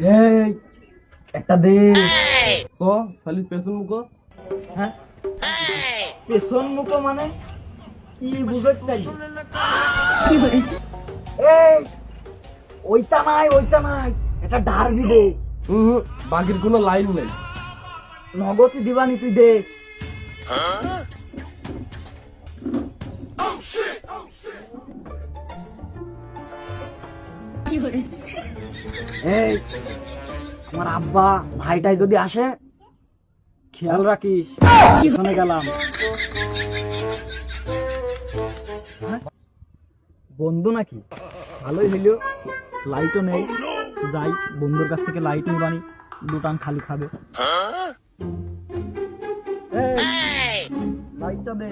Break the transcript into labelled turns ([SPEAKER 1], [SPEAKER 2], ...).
[SPEAKER 1] এই একটা দে।
[SPEAKER 2] তো শালি পেছন মুখো?
[SPEAKER 1] হ্যাঁ? পেছন মুখো মানে? কি বুঝতে চাই এই ওইটা নাই ওইটা নাই। এটা ডারবি দে
[SPEAKER 2] হুম বাকির কোনো লাইন নেই।
[SPEAKER 1] নগদ দিবানি তুই দে। এই আমার আব্বা ভাইটাই যদি আসে খেয়াল রাখিস ওখানে গেলাম। হ্যাঁ? বন্ধু নাকি? ভালোই হইল লাইটও নেই। যাই বন্ধুর কাছ থেকে লাইট নিবানি দুটান খালি খাবে। লাইটটা দে।